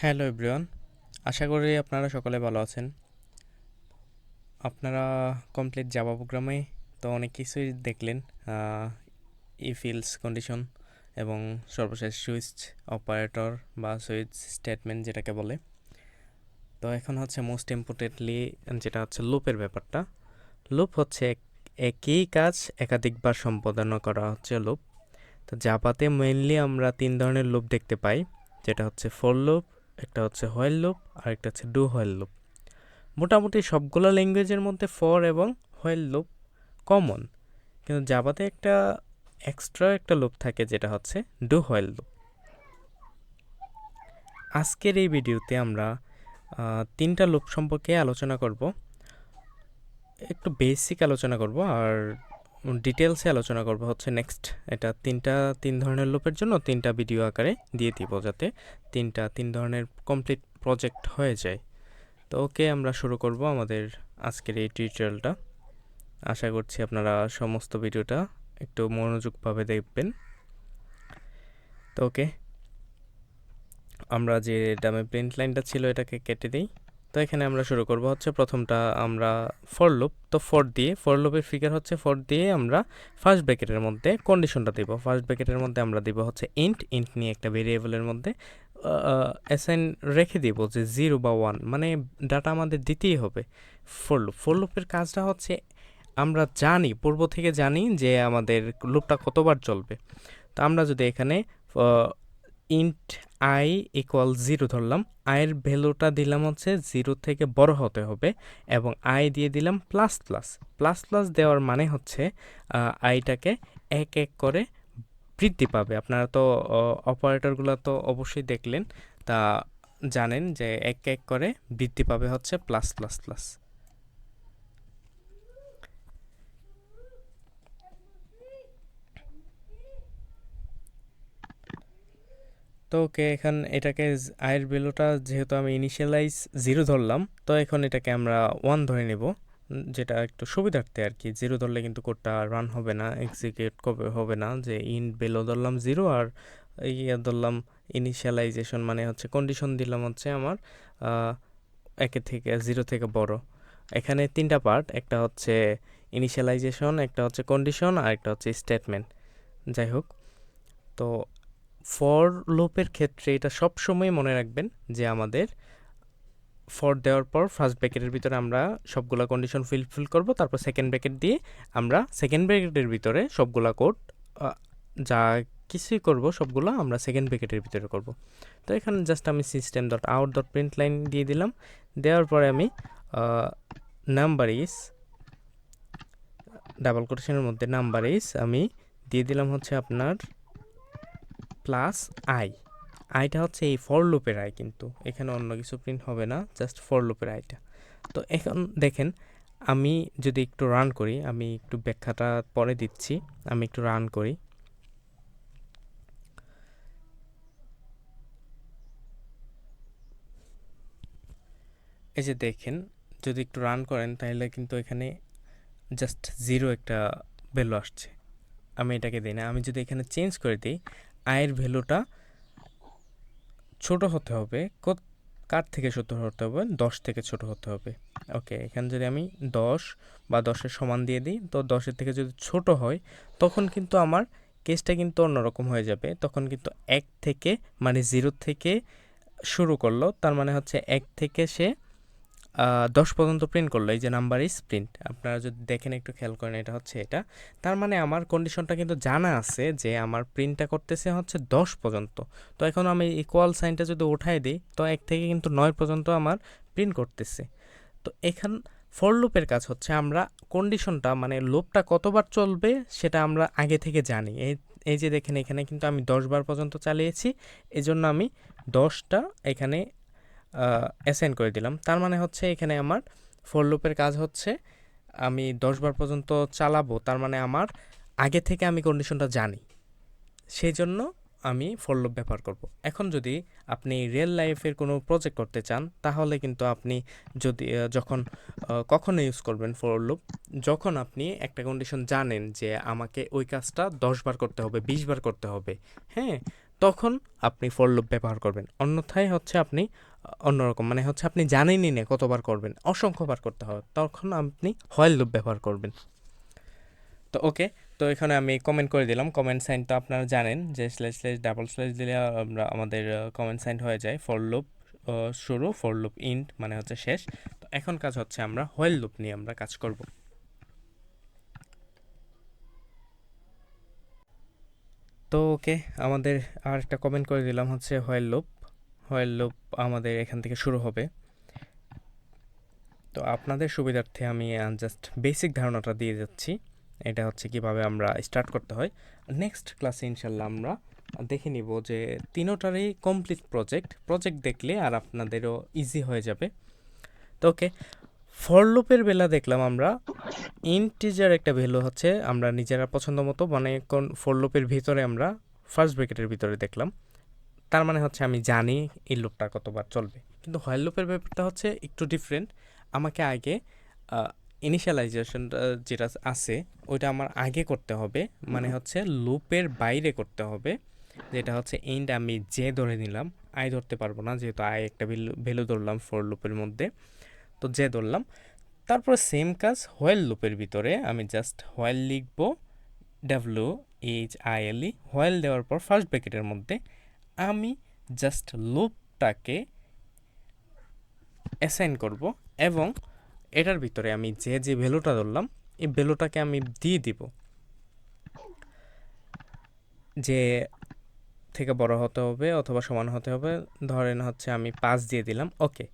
Hello everyone, আশা করি আপনারা সকলে ভালো আছেন। আপনারা কমপ্লিট জাভা প্রোগ্রামে তো অনেক কিছুই দেখলেন ই কন্ডিশন এবং সর্বশেষ সুইচ অপারেটর বা সুইচ স্টেটমেন্ট যেটাকে বলে। তো এখন হচ্ছে মোস্ট ইম্পর্টেন্টলি যেটা হচ্ছে লুপের ব্যাপারটা। লুপ হচ্ছে এক- একই কাজ একাধিকবার সম্পাদন করা হচ্ছে লুপ তো জাপাতে মেইনলি আমরা তিন ধরনের লুপ দেখতে পাই, যেটা হচ্ছে ফর লুপ একটা হচ্ছে হোয়াইল লুপ আর একটা হচ্ছে ডু হোয়াইল লুপ মোটামুটি সবগুলো ল্যাঙ্গুয়েজের মধ্যে ফর এবং হোয়াইল লুপ কমন কিন্তু জাভাতে একটা এক্সট্রা একটা লুপ থাকে যেটা হচ্ছে ডু হোয়াইল লুপ আজকের এই ভিডিওতে আমরা তিনটা লুপ সম্পর্কে আলোচনা করব। একটু বেসিক আলোচনা করব, আর ডিটেলসে আলোচনা করব হচ্ছে নেক্সট এটা তিনটা, তিন ধরনের লুপের জন্য তিনটা ভিডিও আকারে দিয়ে দিব যাতে তিনটা, তিন ধরনের কমপ্লিট প্রজেক্ট হয়ে যায়। তো ওকে আমরা শুরু করব আমাদের আজকের এই টিউটোরিয়ালটা আশা করছি আপনারা সমস্ত ভিডিওটা একটু মনোযোগভাবে দেখবেন। তো ওকে আমরা যে ডামে প্রিন্ট লাইনটা ছিল এটাকে কেটে দিই। তো এখানে আমরা শুরু করব। হচ্ছে প্রথমটা আমরা ফর লুপ তো ফর দিয়ে ফর লুপের ফিগার হচ্ছে ফর দিয়ে আমরা ফার্স্ট ব্র্যাকেটের মধ্যে কন্ডিশনটা দিব। ফার্স্ট ব্র্যাকেটের মধ্যে আমরা দিব হচ্ছে ইন্ট ইন্ট নিয়ে একটা ভেরিয়েবলের মধ্যে অ্যাসাইন রেখে দিব যে জিরো বা ওয়ান মানে ডাটা আমাদের দিতেই হবে। ফর লুপ ফর লুপের কাজটা হচ্ছে আমরা জানি, পূর্ব থেকে জানি যে আমাদের লুপটা কতবার চলবে। তো আমরা যদি এখানে ইন্ট আই ইকুয়াল জিরো ধরলাম আয়ের ভ্যালুটা দিলাম হচ্ছে জিরো থেকে বড় হতে হবে এবং আই দিয়ে দিলাম প্লাস প্লাস প্লাস প্লাস দেওয়ার মানে হচ্ছে আইটাকে এক এক করে বৃদ্ধি পাবে। আপনারা তো অপারেটরগুলো তো অবশ্যই দেখলেন, তা জানেন যে এক এক করে বৃদ্ধি পাবে হচ্ছে প্লাস প্লাস প্লাস তো ওকে এখন এটাকে আয়ের ভ্যালুটা যেহেতু আমি ইনিশিয়ালাইজ জিরো ধরলাম, তো এখন এটাকে আমরা ওয়ান ধরে নেব, যেটা একটু সুবিধার্থে আর কি। জিরো ধরলে কিন্তু কোডটা রান হবে না এক্সিকিউট কবে হবে না, যে ইন ভ্যালু ধরলাম জিরো আর ইয়ে ধরলাম ইনিশিয়ালাইজেশন মানে হচ্ছে কন্ডিশন দিলাম হচ্ছে আমার একের থেকে জিরো থেকে বড়। এখানে তিনটা পার্ট একটা হচ্ছে ইনিশিয়ালাইজেশন একটা হচ্ছে কন্ডিশন আর একটা হচ্ছে স্টেটমেন্ট যাই হোক, তো ফর লুপের ক্ষেত্রে এটা সব সময় মনে রাখবেন যে আমাদের ফর দেওয়ার পর ফার্স্ট ব্র্যাকেটের ভিতরে আমরা সবগুলা কন্ডিশন ফিল করব, তারপর সেকেন্ড ব্র্যাকেট দিয়ে আমরা সেকেন্ড ব্র্যাকেটের ভিতরে সবগুলা কোড যা কিছুই করব সবগুলো আমরা সেকেন্ড ব্র্যাকেটের ভিতরে করব। তো এখানে জাস্ট আমি system dot out dot print line দিয়ে দিলাম, দেওয়ার পরে আমি নাম্বার ইস ডাবল কোটেশনের মধ্যে নাম্বার ইস আমি দিয়ে দিলাম হচ্ছে আপনার প্লাস আই আইটা হচ্ছে এই ফর লুপের আই কিন্তু। এখানে অন্য কিছু প্রিন্ট হবে না জাস্ট ফর লুপের আইটা তো এখন দেখেন, আমি যদি একটু রান করি, আমি একটু ব্যাখ্যাটা পরে দিচ্ছি, আমি একটু রান করি। এই যে দেখেন, যদি একটু রান করেন, তাহলে কিন্তু এখানে জাস্ট জিরো একটা ভ্যালু আসছে। আমি এটাকে দিই না। আমি যদি এখানে চেঞ্জ করে দিই আয়ের ভ্যালুটা ছোট হতে হবে। কার থেকে ছোট হতে হবে? দশ থেকে ছোট হতে হবে। ওকে, এখানে যদি আমি দশ বা দশের সমান দিয়ে দিই, তো দশের থেকে যদি ছোট হয়, তখন কিন্তু আমার কেসটা কিন্তু অন্যরকম হয়ে যাবে। তখন কিন্তু এক থেকে মানে জিরো থেকে শুরু করল, তার মানে হচ্ছে এক থেকে সে দশ পর্যন্ত প্রিন্ট করল, এই যে নাম্বার ইজ প্রিন্ট আপনারা যদি দেখেন একটু খেয়াল করেন, এটা হচ্ছে এটা। তার মানে আমার কন্ডিশনটা কিন্তু জানা আছে যে আমার প্রিন্টটা করতেছে হচ্ছে দশ পর্যন্ত। তো এখন আমি ইকুয়াল সাইনটা যদি উঠাই দিই, তো এক থেকে কিন্তু নয় পর্যন্ত আমার প্রিন্ট করতেছে। তো এখান ফর লুপের কাজ হচ্ছে আমরা কন্ডিশনটা মানে লুপটা কতবার চলবে সেটা আমরা আগে থেকে জানি। এই এই যে দেখেন এখানে কিন্তু আমি দশ বার পর্যন্ত চালিয়েছি, এজন্য আমি দশটা এখানে অ্যাসাইন করে দিলাম। তার মানে হচ্ছে এখানে আমার ফর লুপের কাজ হচ্ছে আমি দশ বার পর্যন্ত চালাবো, তার মানে আমার আগে থেকে আমি কন্ডিশনটা জানি। সেই জন্য আমি ফর লুপ ব্যবহার করব। এখন যদি আপনি রিয়েল লাইফের কোনো প্রজেক্ট করতে চান, তাহলে কিন্তু আপনি যদি যখন কখন ইউজ করবেন ফর লুপ যখন আপনি একটা কন্ডিশন জানেন যে আমাকে ওই কাজটা দশ বার করতে হবে, বিশ বার করতে হবে হ্যাঁ তখন আপনি ফর লুপ ব্যবহার করবেন। অন্যথায় হচ্ছে আপনি অন্যরকম। মানে হচ্ছে আপনি জানেনই না কতবার করবেন, অসংখ্যবার করতে হবে, তখন আপনি হয়েল লুপ ব্যবহার করবেন। তো ওকে, তো এখানে আমি কমেন্ট করে দিলাম। কমেন্ট সাইন তো আপনারা জানেন যে স্ল্যাশ স্ল্যাশ ডাবল স্ল্যাশ দিলে আমরা আমাদের কমেন্ট সাইন হয়ে যায়। ফর লুপ শুরু ফর লুপ ইন্ড মানে হচ্ছে শেষ। তো এখন কাজ হচ্ছে আমরা হোয়াইল লুপ নিয়ে আমরা কাজ করব। তো ওকে, আমাদের আর একটা কমেন্ট করে দিলাম হচ্ছে হোয়েল লুপ। হোয়াইল লুপ আমাদের এখান থেকে শুরু হবে। তো আপনাদের সুবিধার্থে আমি জাস্ট বেসিক ধারণাটা দিয়ে যাচ্ছি। এটা হচ্ছে কীভাবে আমরা স্টার্ট করতে হয়। নেক্সট ক্লাসে ইনশাল্লাহ আমরা দেখে নিব যে তিনোটারই কমপ্লিট প্রজেক্ট প্রজেক্ট দেখলে আর আপনাদেরও ইজি হয়ে যাবে। তো ওকে ফর লুপের বেলা দেখলাম আমরা ইন্টিজার একটা ভ্যালু হচ্ছে আমরা নিজেরা পছন্দ মতো মানে কোন ফর লুপের ভিতরে আমরা ফার্স্ট ব্রেকেটের ভিতরে দেখলাম। তার মানে হচ্ছে আমি জানি এই লুপটা কতবার চলবে। কিন্তু হোয়াইল লুপের ব্যাপারটা হচ্ছে একটু ডিফারেন্ট আমাকে আগে ইনিশিয়ালাইজেশন যেটা আছে ওইটা আমার আগে করতে হবে। মানে হচ্ছে লুপের বাইরে করতে হবে। যেটা হচ্ছে এন্ড আমি যে ধরে নিলাম। আই ধরতে পারব না যেহেতু আই একটা ভ্যালু ধরলাম ফোর লুপের মধ্যে। তো যে ধরলাম। তারপর সেম কাজ হোয়েল লুপের ভিতরে আমি জাস্ট হোয়েল লিখব W H I L E while দেওয়ার পর ফার্স্ট ব্র্যাকেটের মধ্যে আমি জাস্ট লুপটাকে অ্যাসাইন করব এবং এটার ভিতরে আমি যে যে ভ্যালুটা ধরলাম, এই ভ্যালুটাকে আমি দিয়ে দিব। যে থেকে বড় হতে হবে অথবা সমান হতে হবে, ধরেন হচ্ছে আমি পাঁচ দিয়ে দিলাম ওকে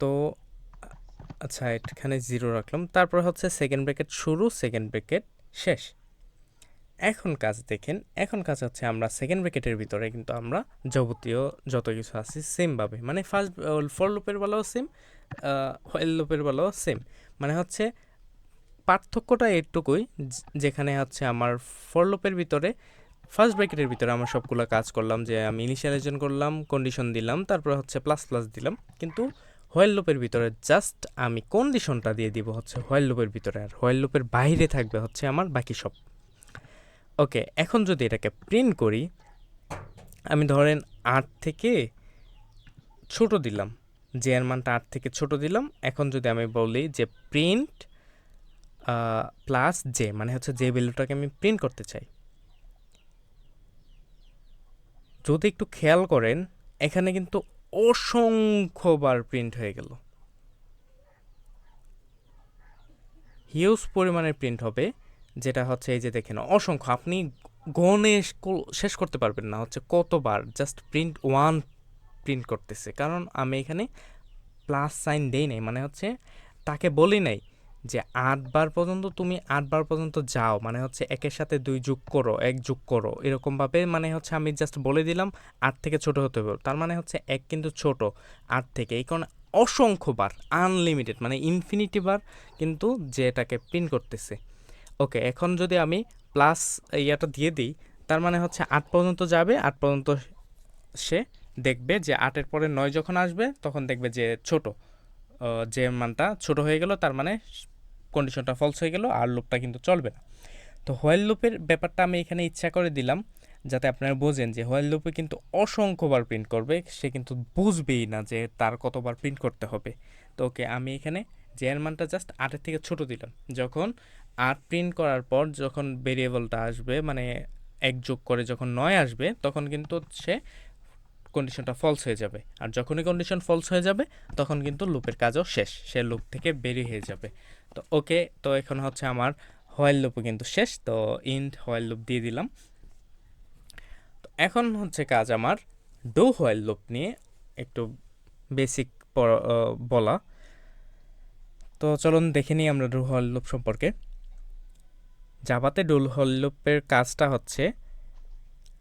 তো আচ্ছা এখানে জিরো রাখলাম, তারপর হচ্ছে সেকেন্ড ব্র্যাকেট শুরু সেকেন্ড ব্র্যাকেট শেষ। এখন কাজ দেখেন, এখন কাজ হচ্ছে আমরা সেকেন্ড ব্র্যাকেটের ভিতরে কিন্তু আমরা যাবতীয় যত কিছু আছে সেমভাবে মানে ফার্স্ট ফর লুপের বেলাও সেম হোয়েল লুপের বেলাও সেম মানে হচ্ছে পার্থক্যটা এটুকুই যেখানে হচ্ছে আমার ফর লুপের ভিতরে ফার্স্ট ব্র্যাকেটের ভিতরে আমার সবগুলো কাজ করলাম, যে আমি ইনিশিয়ালাইজেশন করলাম কন্ডিশন দিলাম, তারপর হচ্ছে প্লাস প্লাস দিলাম। কিন্তু হোয়েল লুপের ভিতরে জাস্ট আমি কন্ডিশনটা দিয়ে দিব হচ্ছে হোয়েল লুপের ভিতরে, আর হোয়েল লুপের বাইরে থাকবে হচ্ছে আমার বাকি সব। ওকে, এখন যদি এটাকে প্রিন্ট করি, আমি ধরেন আট থেকে ছোট দিলাম, যে এর মানটা আট থেকে ছোট দিলাম, এখন যদি আমি বলি যে প্রিন্ট প্লাস জে মানে হচ্ছে যে ভ্যালুটাকে আমি প্রিন্ট করতে চাই। যদি একটু খেয়াল করেন, এখানে কিন্তু অসংখ্যবার প্রিন্ট হয়ে গেল। হিউজ পরিমাণের প্রিন্ট হবে। যেটা হচ্ছে এই যে দেখেন, অসংখ্য, আপনি গণে শেষ করতে পারবেন না, হচ্ছে কতবার জাস্ট প্রিন্ট ওয়ান প্রিন্ট করতেছে। কারণ আমি এখানে প্লাস সাইন দেই নাই মানে হচ্ছে তাকে বলি নাই যে আটবার পর্যন্ত তুমি আটবার পর্যন্ত যাও মানে হচ্ছে একের সাথে দুই যোগ করো, এক যোগ করো, এরকমভাবে মানে হচ্ছে আমি জাস্ট বলে দিলাম আট থেকে ছোট হতে হবে। তার মানে হচ্ছে এক কিন্তু ছোট, আট থেকে, এই কারণে অসংখ্যবার আনলিমিটেড মানে ইনফিনিটি বার কিন্তু যে এটাকে প্রিন্ট করতেছে। ওকে, এখন যদি আমি প্লাস ইয়াটা দিয়ে দিই, তার মানে হচ্ছে আট পর্যন্ত যাবে, আট পর্যন্ত সে দেখবে যে আটের পরে নয় যখন আসবে, তখন দেখবে যে ছোট যে মানটা ছোট হয়ে গেল, তার মানে কন্ডিশনটা ফলস হয়ে গেল, আর লুপটা কিন্তু চলবে না। তো হোয়াইল লুপের ব্যাপারটা আমি এখানে ইচ্ছা করে দিলাম, যাতে আপনারা বোঝেন যে হোয়াইল লুপে কিন্তু অসংখ্যবার প্রিন্ট করবে, সে কিন্তু বুঝবেই না যে তার কতবার প্রিন্ট করতে হবে। তো ওকে, আমি এখানে যে এর মানটা জাস্ট আটের থেকে ছোট দিলাম। যখন আট প্রিন্ট করার পর যখন ভেরিয়েবলটা আসবে মানে এক যোগ করে যখন নয় আসবে, তখন কিন্তু সে কন্ডিশনটা ফলস হয়ে যাবে। আর যখনই কন্ডিশন ফলস হয়ে যাবে, তখন কিন্তু লুপের কাজও শেষ। সে লুপ থেকে বেরিয়ে হয়ে যাবে। তো ওকে তো এখন হচ্ছে আমার হোয়াইল লুপও কিন্তু শেষ। তো ইন্ড হোয়াইল লুপ দিয়ে দিলাম। তো এখন হচ্ছে কাজ আমার ডো হোয়াইল লুপ নিয়ে একটু বেসিক বলা। তো চলুন দেখে নিই আমরা ডো হোয়াইল লুপ সম্পর্কে। জাভাতে ডো হোয়াইল লুপের কাজটা হচ্ছে,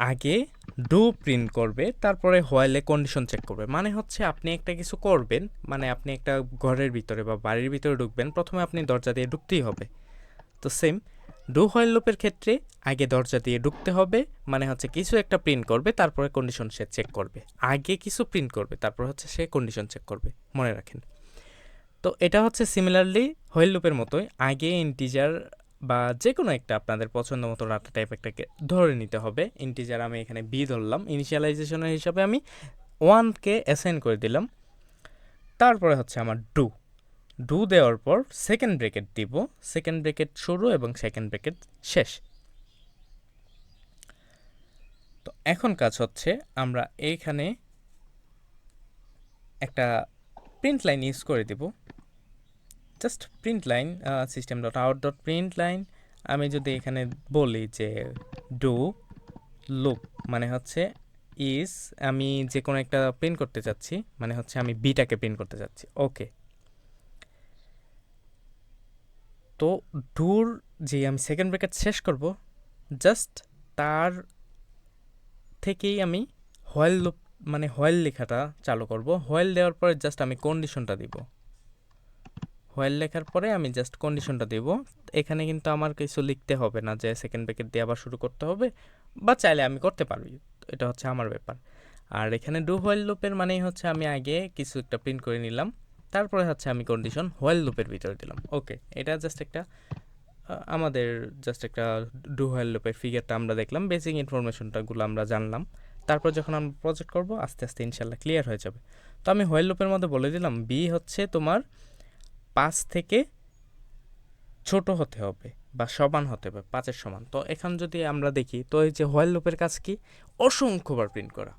আগে ডু প্রিন্ট করবে, তারপরে হোয়াইলে কন্ডিশন চেক করবে। মানে হচ্ছে আপনি একটা কিছু করবেন মানে আপনি একটা ঘরের ভিতরে বা বাড়ির ভিতরে ঢুকবেন, প্রথমে আপনি দরজা দিয়ে ঢুকতেই হবে। তো সেম, ডো হোয়াইল লুপের ক্ষেত্রে আগে দরজা দিয়ে ঢুকতে হবে মানে হচ্ছে কিছু একটা প্রিন্ট করবে, তারপরে কন্ডিশন সে চেক করবে। আগে কিছু প্রিন্ট করবে, তারপর হচ্ছে সে কন্ডিশন চেক করবে। মনে রাখেন। তো এটা হচ্ছে সিমিলারলি হোয়াইল লুপের মতোই। আগে ইন্টিজার বা যে কোনো একটা আপনাদের পছন্দ মতো ডাটা টাইপ একটাকে ধরে নিতে হবে। ইন্টিজার আমি এখানে বি ধরলাম। ইনিশিয়ালাইজেশনের হিসাবে আমি ওয়ানকে অ্যাসাইন করে দিলাম। তারপরে হচ্ছে আমার ডু ডু দেওয়ার পর সেকেন্ড ব্রেকেট দিব। সেকেন্ড ব্রেকেট শুরু এবং সেকেন্ড ব্রেকেট শেষ। তো এখন কাজ হচ্ছে আমরা এইখানে একটা প্রিন্ট লাইন ইউজ করে দিব। Just print line system dot out dot print line আমি যদি এখানে বলি যে ডু লুপ মানে হচ্ছে ইজ আমি যে কোনো একটা প্রিন্ট করতে চাচ্ছি মানে হচ্ছে আমি বিটাকে প্রিন্ট করতে চাচ্ছি ওকে তো ডুর যে আমি সেকেন্ড ব্রেকেট শেষ করব জাস্ট তার থেকেই আমি হোয়েল লুপ মানে হোয়েল লেখাটা চালু করব হোয়েল দেওয়ার পরে জাস্ট আমি কন্ডিশনটা দিব। হোয়েল লেখার পরে আমি জাস্ট কন্ডিশনটা দেব। এখানে কিন্তু আমার কিছু লিখতে হবে না যে সেকেন্ড ব্রেকেট দিয়ে আবার শুরু করতে হবে, বা চাইলে আমি করতে পারবি এটা হচ্ছে আমার ব্যাপার। আর এখানে ডু হোয়েল লুপের মানেই হচ্ছে আমি আগে কিছু একটা প্রিন্ট করে নিলাম, তারপরে হচ্ছে আমি কন্ডিশন হোয়েল লুপের ভিতরে দিলাম। ওকে এটা জাস্ট একটা আমাদের জাস্ট একটা ডু হোয়েল লুপের ফিগারটা আমরা দেখলাম বেসিক ইনফরমেশনটাগুলো আমরা জানলাম। তারপর যখন আমরা প্রজেক্ট করব, আস্তে আস্তে ইনশাল্লাহ ক্লিয়ার হয়ে যাবে। তো আমি হোয়েল লুপের মধ্যে বলে দিলাম বি হচ্ছে তোমার পাঁচ থেকে ছোট হতে হবে বা সমান হতে হবে, পাঁচের সমান। তো এখন যদি আমরা দেখি, তো এই যে হোয়েল লুপের কাজ কি? অসংখ্যবার প্রিন্ট করা।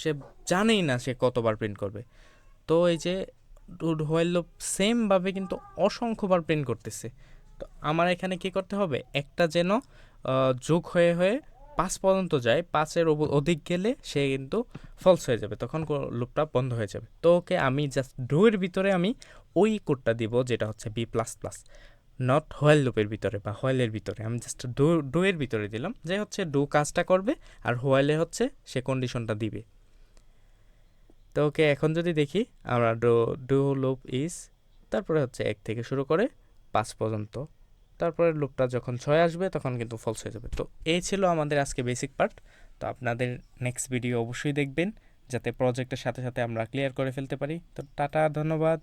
সে জানেই না সে কতবার প্রিন্ট করবে। তো এই যে হোয়েল লুপ সেমভাবে কিন্তু অসংখ্যবার প্রিন্ট করতেছে। তো আমার এখানে কি করতে হবে? একটা যেন যোগ হয়ে হয়ে পাঁচ পর্যন্ত যায়, পাঁচের অধিক গেলে সে কিন্তু ফলস হয়ে যাবে। তখন লুপটা বন্ধ হয়ে যাবে। তো ওকে আমি জাস্ট ডুয়ের ভিতরে আমি ওই কোডটা দিব যেটা হচ্ছে B plus plus not while লুপের ভিতরে বা হোয়েলের ভিতরে। আমি জাস্ট ডু ডুয়ের ভিতরে দিলাম। যে হচ্ছে ডু কাজটা করবে আর হোয়েলে হচ্ছে সে কন্ডিশনটা দিবে। তো ওকে, এখন যদি দেখি আমরা ডু ডু লুপ ইজ তারপরে হচ্ছে এক থেকে শুরু করে পাঁচ পর্যন্ত। তারপরে লুপটা যখন ছয় আসবে তখন কিন্তু ফলস হয়ে যাবে। তো এই ছিল আমাদের আজকে বেসিক পার্ট তো আপনাদের নেক্সট ভিডিও অবশ্যই দেখবেন, যাতে প্রজেক্টের সাথে সাথে আমরা ক্লিয়ার করে ফেলতে পারি। তো টাটা, ধন্যবাদ।